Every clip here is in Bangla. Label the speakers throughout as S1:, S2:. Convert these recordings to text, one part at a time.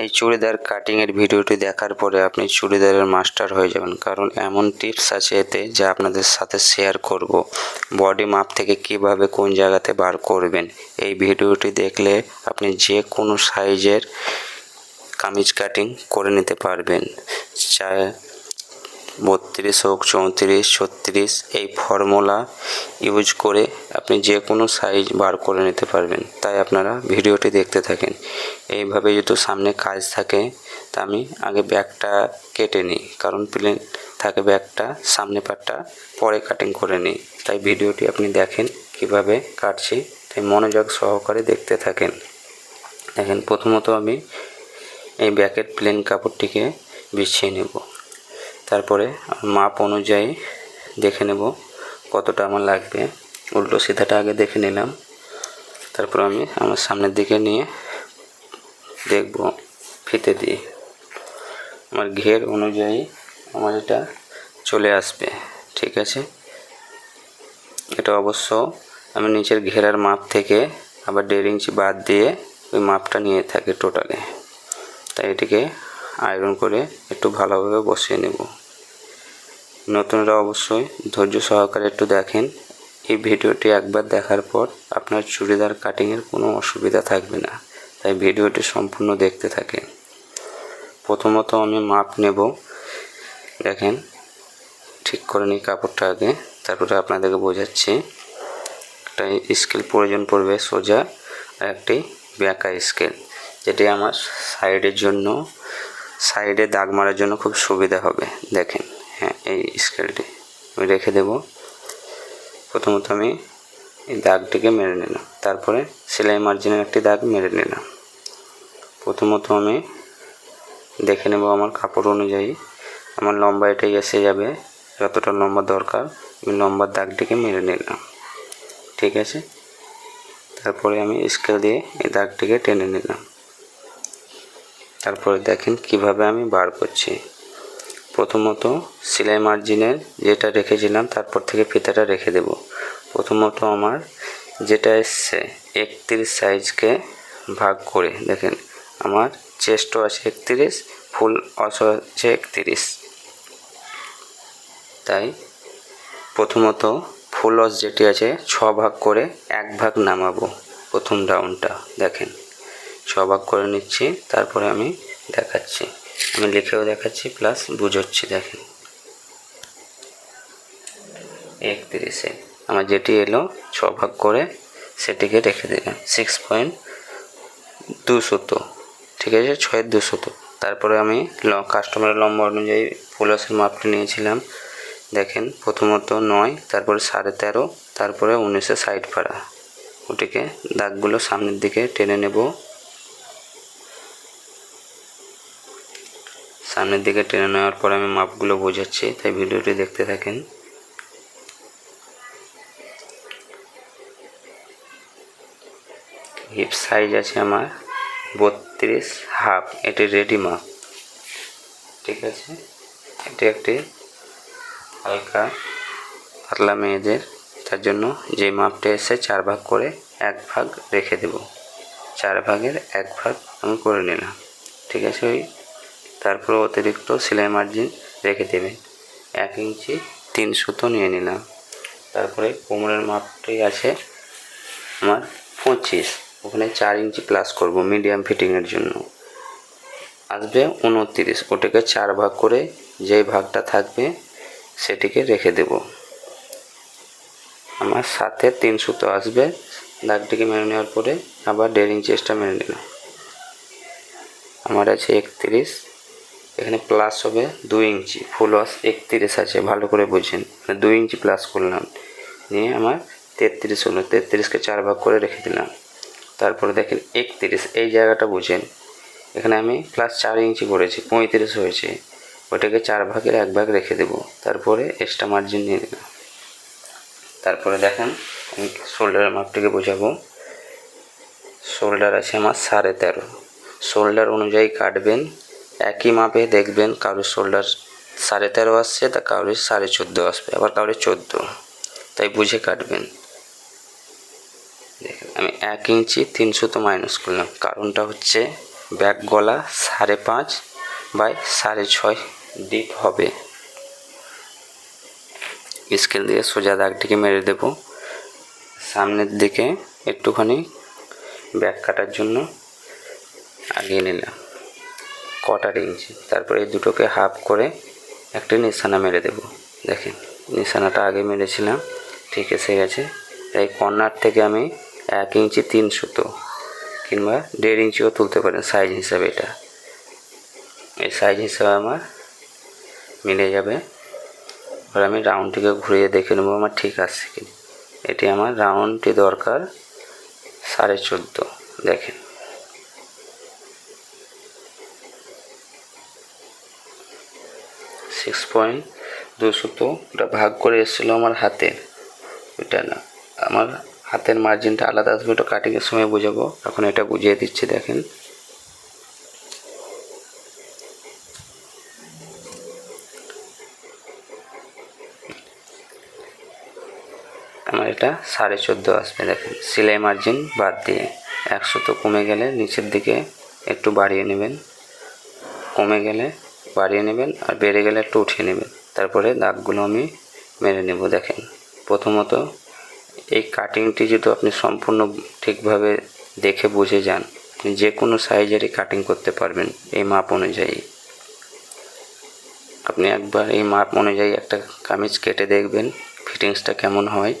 S1: এই চুড়িদার কাটিংয়ের ভিডিওটি দেখার পরে আপনি চুড়িদারের মাস্টার হয়ে যাবেন। কারণ এমন টিপস আছে এতে যা আপনাদের সাথে শেয়ার করব। বডি মাপ থেকে কীভাবে কোন জায়গাতে বার করবেন, এই ভিডিওটি দেখলে আপনি যে কোনো সাইজের কামিজ কাটিং করে নিতে পারবেন। চায় বত্রিশ হোক, চৌত্রিশ, ছত্রিশ, এই ফর্মুলা ইউজ করে আপনি যে কোনো সাইজ বার করে নিতে পারবেন। তাই আপনারা ভিডিওটি দেখতে থাকেন। এইভাবে যদি সামনে কাজ থাকে, তা আমি আগে ব্যাগটা কেটে নিই। কারণ প্লেন থাকে ব্যাগটা, সামনে পাটটা পরে কাটিং করে নিই। তাই ভিডিওটি আপনি দেখেন কীভাবে কাটছি। তাই মনোযোগ সহকারে দেখতে থাকেন। দেখেন, প্রথমত আমি এই ব্যাকের প্লেন কাপড়টিকে বিছিয়ে নেব। তারপরে মাপ অনুযায়ী দেখে নেব কতটা আমার লাগবে। উল্টো সিধাটা আগে দেখে নিলাম। তারপর আমি আমার সামনের দিকে নিয়ে দেখব ফিতে দিয়ে। আমার ঘের অনুযায়ী আমার এটা চলে আসবে, ঠিক আছে? এটা অবশ্য আমি নিচের ঘেরার মাপ থেকে আবার দেড় ইঞ্চি বাদ দিয়ে ওই মাপটা নিয়ে থাকি টোটালে তাই এটিকে আয়রন করে একটু ভালোভাবে বসিয়ে নেব। নতুনরা অবশ্যই ধৈর্য সহকারে একটু দেখেন। এই ভিডিওটি একবার দেখার পর আপনার চুড়িদার কাটিংয়ের কোনো অসুবিধা থাকবে না। তাই ভিডিওটি সম্পূর্ণ দেখতে থাকেন। প্রথমত আমি মাপ নেব। দেখেন, ঠিক করে নিই কাপড়টা আগে। তারপরে আপনাদেরকে বোঝাচ্ছি। একটা স্কেল প্রয়োজন পড়বে সোজা আর একটি ব্যাকা স্কেল যেটি আমার সাইডের জন্য সাইডে দাগ মারার জন্য খুব সুবিধা হবে। দেখেন হ্যাঁ এই স্কেলটি আমি রেখে দেব। প্রথমত আমি এই দাগটিকে মেরে নিলাম। তারপরে সেলাই মার্জিনের একটি দাগ মেরে নিলাম। প্রথমত আমি দেখে নেব আমার কাপড় অনুযায়ী আমার লম্বা এটাই এসে যাবে, যতটা লম্বা দরকার, আমি লম্বার দাগটিকে মেরে নিলাম। ঠিক আছে? তারপরে আমি স্কেল দিয়ে এই দাগটিকে টেনে নিলাম। তারপরে দেখেন কীভাবে আমি বার করছি। প্রথমত সেলাই মার্জিনের যেটা রেখেছিলাম, তারপর থেকে ফিতাটা রেখে দেব। প্রথমত আমার যেটা এসছে, একত্রিশ সাইজকে ভাগ করে, দেখেন, আমার চেস্টও আছে একত্রিশ, ফুল অসো আছে একত্রিশ। তাই প্রথমত ফুল অস যেটি আছে, ছ ভাগ করে এক ভাগ নামাবো প্রথম রাউন্ডটা, দেখেন। ছ ভাগ করে নিচ্ছি, তারপরে আমি দেখাচ্ছি। আমি লিখেও দেখাচ্ছি প্লাস বুঝোচ্ছি, দেখেন। একত্রিশে। আমার যেটি এলো ছ ভাগ করে সেটিকে রেখে দিলাম। সিক্স পয়েন্ট দুশত ঠিক আছে? ছয়ের দুশত তারপরে আমি কাস্টমারের লম্বা অনুযায়ী ফুলাসের মাপটি নিয়েছিলাম। দেখেন, প্রথমত নয়, তারপরে সাড়ে তেরো, তারপরে উনিশে সাইড পাড়া ওটিকে দাগগুলো সামনের দিকে টেনে নেব। সামনের দিকে টেনে নেওয়ার পর আমি মাপগুলো বোঝাচ্ছি, তাই ভিডিওটি দেখতে থাকেন। হিপ সাইজ আছে আমার বত্রিশ হাফ, এটি রেডি মাপ। ঠিক আছে? এটি একটি হালকা পাতলা মেয়েদের, তার জন্য যে মাপটা এসে চার ভাগ করে এক ভাগ রেখে দেব। চার ভাগের এক ভাগ আমি করে নিলাম। ঠিক আছে ওই তারপর অতিরিক্ত সেলাই মার্জিন রেখে দেবে। এক ইঞ্চি তিন সুতো নিয়ে নিলাম। তারপরে কোমরের মাপটি আছে আমার পঁচিশ। ওখানে চার ইঞ্চি প্লাস করব মিডিয়াম ফিটিংয়ের জন্য। আসবে উনত্রিশ। ওটাকে চার ভাগ করে যেই ভাগটা থাকবে সেটিকে রেখে দেব। আমার সাথে তিন সুতো আসবে। দাগটিকে মেনে নেওয়ার পরে আবার দেড় ইঞ্চি এক্সট্রা মেনে নিলাম। আমার আছে একত্রিশ। এখানে প্লাস হবে দুই ইঞ্চি ফুল ওয়াশ একত্রিশ আছে, ভালো করে বুঝেন। মানে দুই ইঞ্চি প্লাস করলাম। নিয়ে আমার তেত্রিশ হলো তেত্রিশকে চার ভাগ করে রেখে দিলাম। তারপরে দেখেন একত্রিশ, এই জায়গাটা বুঝেন। এখানে আমি প্লাস চার ইঞ্চি করেছি, পঁয়ত্রিশ হয়েছে। ওটাকে চার ভাগের এক ভাগ রেখে দেবো। তারপরে এক্সট্রা মার্জিন নিয়ে দিলাম তারপরে দেখেন আমি শোল্ডারের মাপটিকে বোঝাবো। শোল্ডার আছে আমার সাড়ে তেরো। শোল্ডার অনুযায়ী কাটবেন একই মাপে দেখবেন কারোর শোল্ডার সাড়ে তেরো আসছে, তা কারোর সাড়ে চোদ্দ আসবে, আবার কারোর চোদ্দ। তাই বুঝে কাটবেন। দেখেন, আমি এক ইঞ্চি তিন সুতো মাইনাস করলাম। কারণটা হচ্ছে ব্যাক গলা সাড়ে পাঁচ বাই সাড়ে ছয় ডিপ হবে। স্কেল দিয়ে সোজা দাগটিকে মেরে দেব। সামনের দিকে একটুখানি ব্যাক কাটার জন্য আগিয়ে নিলাম। কটার ইঞ্চি তারপরে এই দুটোকে হাফ করে একটা নিশানা মেরে দেব। দেখেন, নিশানাটা আগে মেরেছিলাম, ঠিক এসে গেছে। এই কর্নার থেকে আমি এক ইঞ্চি তিন সুতো কিংবা দেড় ইঞ্চিও তুলতে পারেন সাইজ হিসাবে এটা। এই সাইজ হিসাবে আমার মিলে যাবে। এবার আমি রাউন্ডটিকে ঘুরিয়ে দেখে নেব আমার ঠিক আছে কি এটি আমার রাউন্ডটি দরকার সাড়ে চোদ্দ। দেখেন সিক্স পয়েন্ট দু সুতো ওটা ভাগ করে এসেছিল আমার হাতে ওইটা না, আমার হাতের মার্জিনটা আলাদা আসবে ওটা কাটিংয়ের সময় বোঝাবো। এখন এটা বুঝিয়ে দিচ্ছি, দেখেন। আমার এটা সাড়ে চোদ্দ আসবে, দেখেন। সেলাই মার্জিন বাদ দিয়ে একশো তো কমে গেলে নিচের দিকে একটু বাড়িয়ে নেবেন। কমে গেলে বাড়িয়ে নেবেন আর বেড়ে গেলে একটু উঠিয়ে নেবেন। তারপরে দাগগুলো আমি মেরে নেব, দেখেন। প্রথমত এই কাটিংটি যদি আপনি সম্পূর্ণ ঠিকভাবে দেখে বুঝে যান যে কোনো সাইজেরই কাটিং করতে পারবেন এই মাপ অনুযায়ী। আপনি একবার এই মাপ অনুযায়ী একটা কামিজ কেটে দেখবেন ফিটিংসটা কেমন হয়,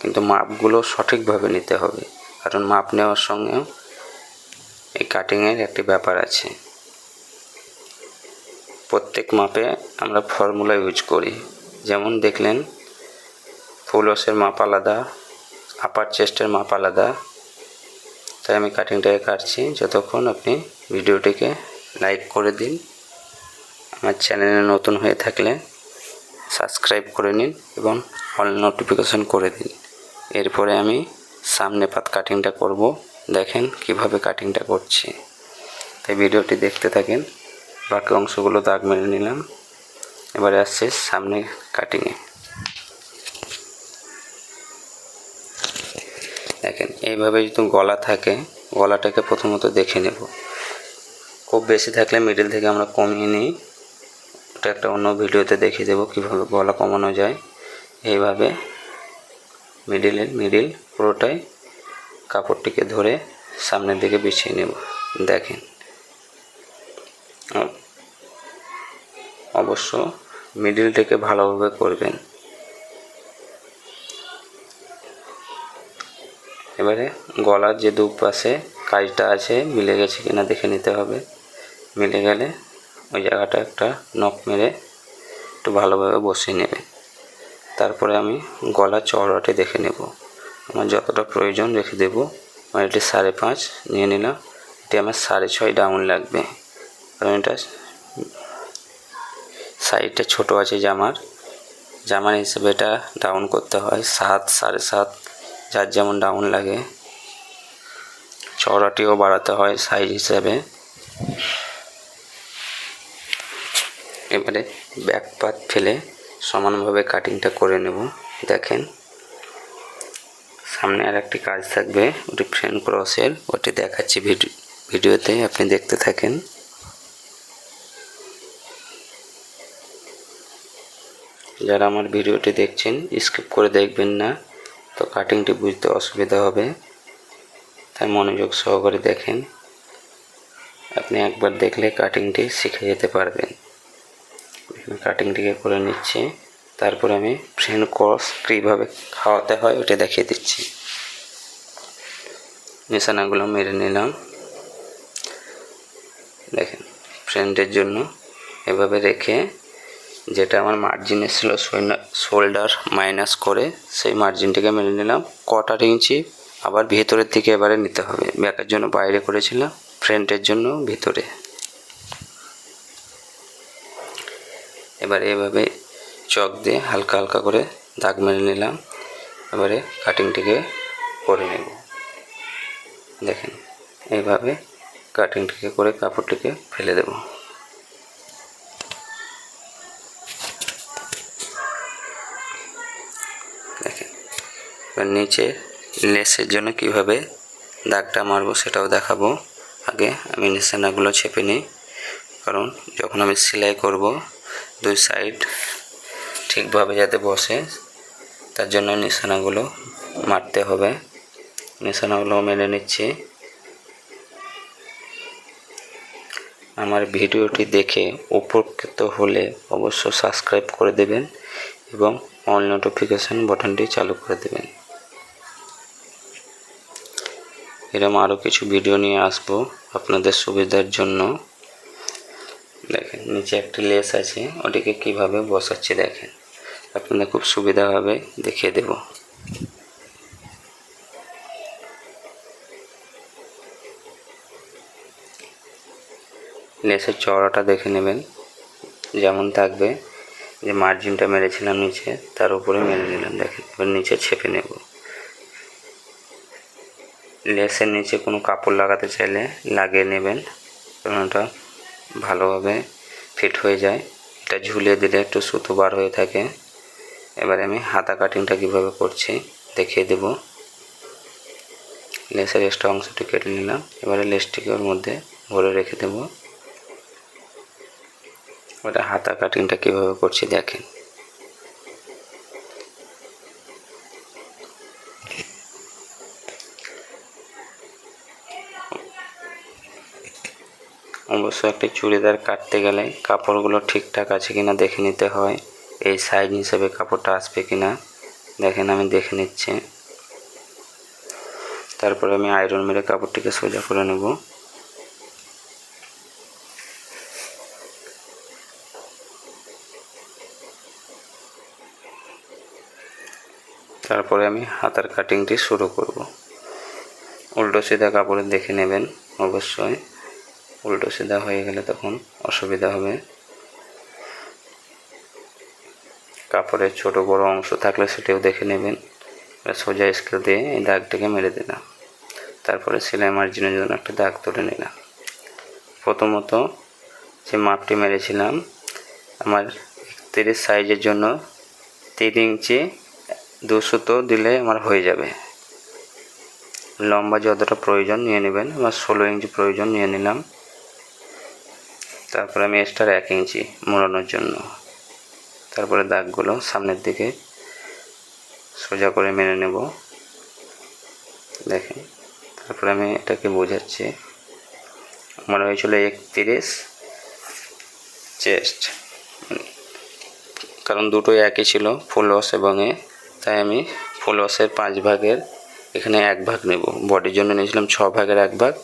S1: কিন্তু মাপগুলো সঠিকভাবে নিতে হবে। কারণ মাপ নেওয়ার সঙ্গেও এই কাটিংয়ের একটি ব্যাপার আছে। প্রত্যেক মাপে আমরা ফর্মুলা ইউজ করি। যেমন দেখলেন ফুল ওসের মাপ আলাদা আপার চেস্টের মাপ আলাদা। তাই আমি কাটিংটাকে কাটছি। যতক্ষণ আপনি ভিডিওটিকে লাইক করে দিন, আমার চ্যানেলে নতুন হয়ে থাকলে সাবস্ক্রাইব করে নিন এবং অল নোটিফিকেশন করে দিন। এরপরে আমি সামনে পাত কাটিংটা করব। দেখেন কীভাবে কাটিংটা করছি। তাই ভিডিওটি দেখতে থাকেন। বাকি অংশগুলো দাগ মেরে নিলাম। এবারে আসছে সামনে কাটিংয়ে দেখেন, এইভাবে যদি গলা থাকে, গলাটাকে প্রথমত দেখে নেব। খুব বেশি থাকলে মিডিল থেকে আমরা কমিয়ে নিই। ওটা একটা অন্য ভিডিওতে দেখিয়ে দেবো কীভাবে গলা কমানো যায়। এইভাবে মিডিলের মিডিল পুরোটাই কাপড়টিকে ধরে সামনের দিকে বিছিয়ে নেব। দেখেন। অবশ্য মিডিলটাকে ভালোভাবে করবেন। এবারে গলার যে দু পাশে কাজটা আছে, মিলে গেছে কিনা দেখে নিতে হবে। মিলে গেলে ওই জায়গাটা একটা নখ মেরে একটু ভালোভাবে বসিয়ে নেবে। তারপরে আমি গলার চওড়াটি দেখে নেব। আমার যতটা প্রয়োজন রেখে দেব। আমার এটি সাড়ে পাঁচ, নিয়ে নিলাম। এটি আমার সাড়ে ছয় ডাউন লাগবে। কারণ এটা সাইডটা ছোট আছে জামার। জামার হিসেবে এটা ডাউন করতে হয়। সাত, সাড়ে সাত, যার যেমন ডাউন লাগে। চওড়াটিও বাড়াতে হয় সাইজ হিসেবে। এবারে ব্যাক পাত ফেলে সমানভাবে কাটিংটা করে নেব। দেখেন। সামনে আর একটি কাজ থাকবে, ওটি ফ্রেন্ড ক্রসের ওটি দেখাচ্ছি ভিডিও ভিডিওতে, আপনি দেখতে থাকেন। যারা আমার ভিডিওটি দেখছেন, স্কিপ করে দেখবেন না, তো কাটিংটি বুঝতে অসুবিধা হবে। তাই মনোযোগ সহকারে দেখেন। আপনি একবার দেখলে কাটিংটি শিখে যেতে পারবেন। কাটিংটিকে করে নিচ্ছি। তারপরে আমি ফ্রেন্ড ক্রস কীভাবে খাওয়াতে হয় ওটা দেখিয়ে দিচ্ছি। নিশানাগুলো মেরে নিলাম। দেখেন ফ্রেন্ডের জন্য এভাবে রেখে যেটা আমার মার্জিন এসেছিল শোল্ডার মাইনাস করে, সেই মার্জিনটিকে মেনে নিলাম। কটার ইঞ্চি আবার ভেতরের দিকে এবারে নিতে হবে। ব্যাকের জন্য বাইরে করেছিলাম ফ্রন্টের জন্য ভিতরে। এবারে এভাবে চক দিয়ে হালকা হালকা করে দাগ মেরে নিলাম। এবারে কাটিংটিকে করে নেব। দেখেন এইভাবে কাটিংটিকে করে কাপড়টিকে ফেলে দেবো। এবার নিচে লেসের জন্য কীভাবে দাগটা মারবো সেটাও দেখাবো। আগে আমি নিশানাগুলো ছেপে নিই। কারণ যখন আমি সেলাই করব, দুই সাইড ঠিকভাবে যাতে বসে, তার জন্য নিশানাগুলো মারতে হবে। নিশানাগুলো মেনে নিচ্ছি। আমার ভিডিওটি দেখে উপকৃত হলে অবশ্য সাবস্ক্রাইব করে দেবেন এবং অল নোটিফিকেশান বাটনটি চালু করে দেবেন। এরকম আরও কিছু ভিডিও নিয়ে আসব আপনাদের সুবিধার জন্য। দেখেন, নিচে একটি লেস আছে, ওটিকে কীভাবে বসাচ্ছি দেখেন। আপনাদের খুব সুবিধা হবে, দেখিয়ে দেব। লেসের চওড়াটা দেখে নেবেন, যেমন থাকবে। যে মার্জিনটা মেরেছিলাম নিচে, তার উপরে মেরে নিলাম, দেখেন। এবার নিচে ছেপে নেব। লেসের নিচে কোনো কাপড় লাগাতে চাইলে লাগিয়ে নেবেন। কারণ ওটা ভালোভাবে ফিট হয়ে যায়। এটা ঝুলিয়ে দিলে একটু সুতো বার হয়ে থাকে। এবার আমি হাতা কাটিংটা কীভাবে করছি দেখিয়ে দেব। লেসের এক্সট্রা অংশটি কেটে নিলাম। এবারে লেসটিকে ওর মধ্যে ভরে রেখে দেব। ওটা হাতা কাটিংটা কীভাবে করছি দেখেন। অবশ্য একটি চুড়িদার কাটতে গেলে কাপড়গুলো ঠিকঠাক আছে কিনা দেখে নিতে হয়। এই সাইজ হিসেবে কাপড়টা আসবে কিনা, দেখেন আমি দেখে নিচ্ছি। তারপরে আমি আয়রন মেরে কাপড়টিকে সোজা করে নেব। তারপরে আমি হাতার কাটিংটি শুরু করব। উল্টো সিধা কাপড়ে দেখে নেবেন, অবশ্যই। উল্টো সিধা হয়ে গেলে তখন অসুবিধা হবে। কাপড়ের ছোট বড় অংশ থাকলে সেটাও দেখে নেবেন। সোজা স্কেল দিয়ে এই দাগটাকে মেরে দিলাম। তারপরে সেলাই মার্জিনের জন্য একটা দাগ তুলে নিলাম। প্রথমত যে মাপটি মেরেছিলাম, আমার একত্রিশ সাইজের জন্য তিন ইঞ্চি দুশোতো দিলে আমার হয়ে যাবে। লম্বা যতটা প্রয়োজন নিয়ে নেবেন, আমার ষোলো ইঞ্চি প্রয়োজন নিয়ে নিলাম। তারপরে আমি এক্সট্রা এক ইঞ্চি মোড়ানোর জন্য। তারপরে দাগগুলো সামনের দিকে সোজা করে মেনে নেব। দেখেন, তারপরে আমি এটাকে বোঝাচ্ছি। আমার হয়েছিল একত্রিশ চেস্ট। কারণ দুটোই একই ছিল ফুল ওয়াশ এবং এ। তাই আমি ফুল ওয়াশের পাঁচ ভাগের এখানে এক ভাগ নেব। বডির জন্য নিয়েছিলাম ছ ভাগের এক ভাগ,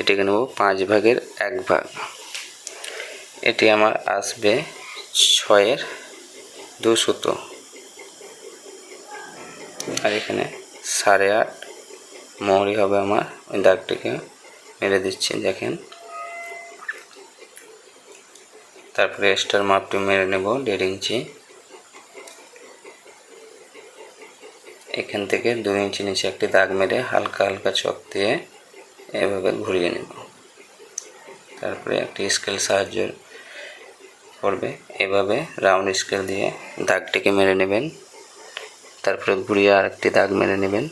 S1: এটাকে নেব পাঁচ ভাগের এক ভাগ। এটি আমার আসবে ছয়ের দু সুতো। আর এখানে সাড়ে আট মোহরি হবে আমার। ওই দাগটিকে মেরে দিচ্ছি, দেখেন। তারপরে এক্সট্রার মাপটি মেরে নেব, দেড় ইঞ্চি। এখান থেকে দু ইঞ্চি নিচে একটি দাগ মেরে হালকা হালকা চক দিয়ে এভাবে ঘুরিয়ে নেব। তারপরে একটি স্কেল সাহায্য করবে। এভাবে রাউন্ড স্কেল দিয়ে দাগটিকে মেরে নেবেন। তারপরে ঘুরিয়ে আরেকটি দাগ মেরে নেবেন।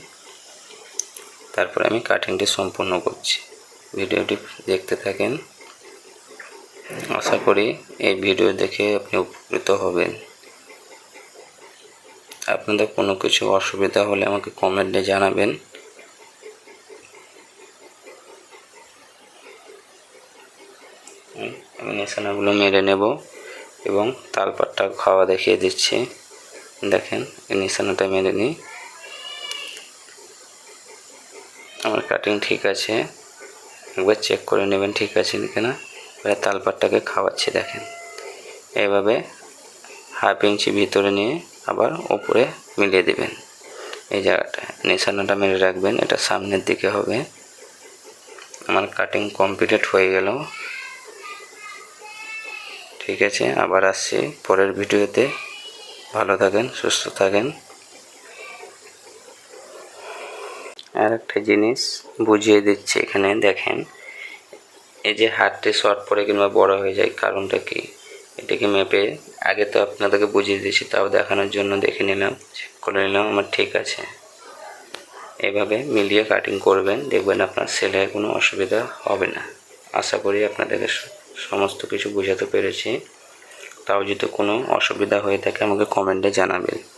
S1: তারপরে আমি কাটিংটি সম্পূর্ণ করছি। ভিডিওটি দেখতে থাকেন। আশা করি এই ভিডিও দেখে আপনি উপকৃত হবেন। আপনাদের কোনো কিছু অসুবিধা হলে আমাকে কমেন্টে জানাবেন। আমি নিশানাগুলো মেরে নেব। এবং তালপাটটা খাওয়া দেখিয়ে দিচ্ছি। দেখেন নিশানাটা মেরে নিই আমার কাটিং ঠিক আছে। একবার চেক করে নেবেন ঠিক আছে কিনা। এবার তালপাটটাকে খাওয়াচ্ছি, দেখেন। এভাবে হাফ ইঞ্চি ভিতরে নিয়ে আবার ওপরে মিলিয়ে দেবেন। এই জায়গাটা নিশানাটা মেরে রাখবেন, এটা সামনের দিকে হবে। আমার কাটিং কমপ্লিট হয়ে গেল। ঠিক আছে, আবার আসছি পরের ভিডিওতে। ভালো থাকেন, সুস্থ থাকেন। আর একটা জিনিস বুঝিয়ে দিচ্ছি এখানে, দেখেন। এই যে হাতটি শর্ট পরে কিংবা বড় হয়ে যায়, কারণটা কি? এটাকে মেপে আগে তো আপনাদেরকে বুঝিয়ে দিয়েছি, তাও দেখানোর জন্য দেখে নিলাম চেক করে নিলাম, আমার ঠিক আছে। এভাবে মিলিয়ে কাটিং করবেন, দেখবেন আপনার সেলাইয়ের কোনো অসুবিধা হবে না। আশা করি আপনাদেরকে সমস্ত কিছু বোঝাতে পেরেছি। তাও যদি কোনো অসুবিধা হয়ে থাকে আমাকে কমেন্টে জানাবেন।